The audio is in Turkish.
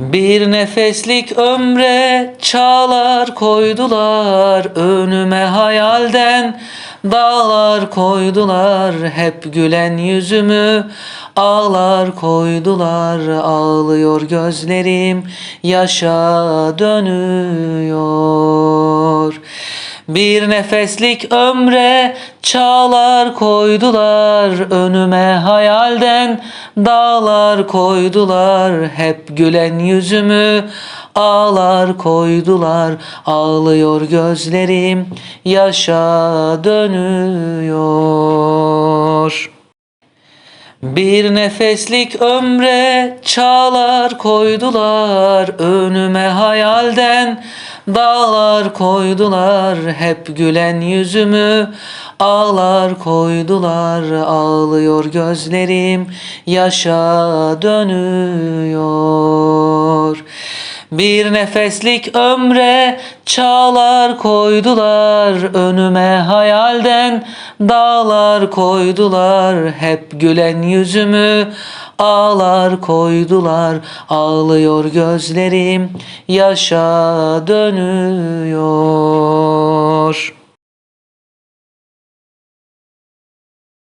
Bir nefeslik ömre çağlar koydular önüme hayalden Dağlar koydular hep gülen yüzümü Ağlar koydular ağlıyor gözlerim Yaşa dönüyor bir nefeslik ömre çağlar koydular önüme hayalden dağlar koydular hep gülen yüzümü ağlar koydular ağlıyor gözlerim yaşa dönüyor. Bir nefeslik ömre çağlar koydular önüme hayalden Dağlar koydular hep gülen yüzümü Ağlar koydular ağlıyor gözlerim Yaşa dönüyor bir nefeslik ömre çağlar koydular önüme hayalden dağlar koydular hep gülen yüzümü ağlar koydular ağlıyor gözlerim yaşa dönüyor.